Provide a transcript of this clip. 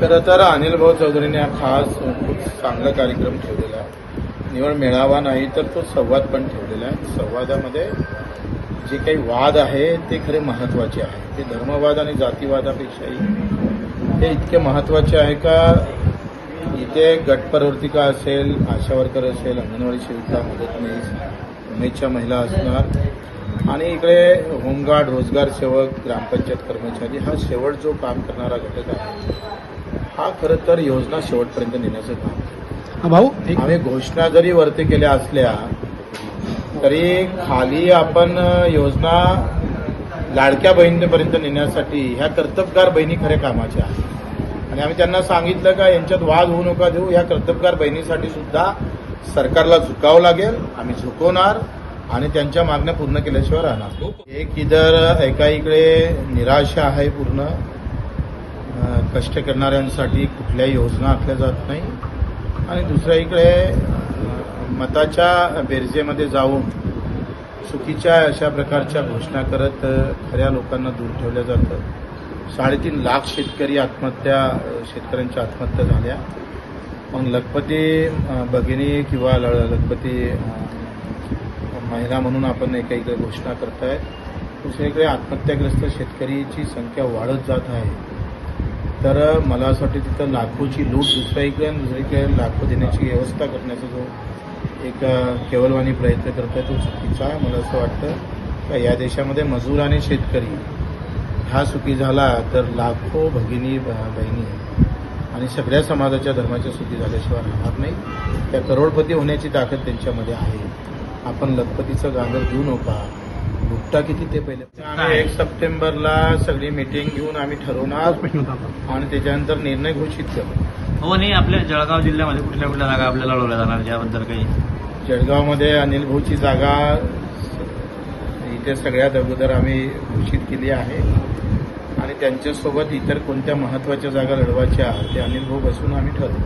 खरं तर अनिल भाऊ चौधरीने हा खास खूप चांगला कार्यक्रम ठेवलेला आहे. निवड मेळावा नाही तर तो संवाद पण ठेवलेला आहे. संवादामध्ये जे काही वाद आहे ते खरे महत्त्वाचे आहे. ते धर्मवाद आणि जातीवादापेक्षाही ते इतके महत्त्वाचे आहे का? इथे गटप्रवर्तिका असेल आशा वर्कर असेल अंगणवाडी सेविका मदतनीस उमेदच्या महिला असणार. आणि इकडे होमगार्ड रोजगार सेवक ग्रामपंचायत कर्मचारी हा शेवट जो काम करणारा घटक आहे हा खरं तर योजना शेवटपर्यंत नेण्याचं काम भाऊ आम्ही घोषणा जरी वरती केल्या असल्या तरी खाली आपण योजना लाडक्या बहिणीपर्यंत नेण्यासाठी ह्या कर्तबगार बहिणी खऱ्या कामाच्या आहेत. आणि आम्ही त्यांना सांगितलं का यांच्यात वाद होऊ नका देऊ ह्या कर्तबगार बहिणीसाठी सुद्धा सरकारला झुकावं लागेल आम्ही झुकवणार आणि त्यांच्या मागण्या पूर्ण केल्याशिवाय राहणार. एक इधर एका इकडे निराशा आहे पूर्ण. कष्ट करणाऱ्यांसाठी कुठल्याही योजना आखल्या जात नाही. आणि दुसऱ्या इकडे मताच्या बेरजेमध्ये जाऊन चुकीच्या अशा प्रकारच्या घोषणा करत खऱ्या लोकांना दूर ठेवलं जातं. साडेतीन लाख शेतकरी आत्महत्या शेतकऱ्यांच्या आत्महत्या झाल्या. मग लखपती भगिनी किंवा ल- लखपती महिला म्हणून आपण एका इकडे घोषणा करताय दुसरीकडे आत्महत्याग्रस्त शेतकरीची संख्या वाढत जात आहे. तर मला असं वाटतं तिथं लाखोची लूट दुसऱ्या इकडे आणि दुसरीकडे लाखो देण्याची व्यवस्था करण्याचा जो एक केवलवाणी प्रयत्न करत आहे तो चुकीचा आहे. मला असं वाटतं का या देशामध्ये मजूर आणि शेतकरी हा सुखी झाला तर लाखो भगिनी बहिणी आणि सगळ्या समाजाच्या धर्माच्या सुखी झाल्याशिवाय राहणार नाही. त्या करोडपती होण्याची ताकद त्यांच्यामध्ये आहे. आपण लखपतीचं गांगर देऊ नका. लुकटा किती ते पहिले? आम्ही एक सप्टेंबरला सगळी मिटिंग घेऊन आम्ही ठरवणार. आणि त्याच्यानंतर निर्णय घोषित करू. हो नाही आपल्या जळगाव जिल्ह्यामध्ये कुठल्या कुठल्या जागा आपल्याला लढवल्या जाणार याबद्दल काही? जळगावमध्ये अनिल भाऊची जागा इथे सगळ्यात अगोदर आम्ही घोषित केली आहे. आणि त्यांच्यासोबत इतर कोणत्या महत्त्वाच्या जागा लढवायच्या ते अनिल भाऊ बसून आम्ही ठरवू.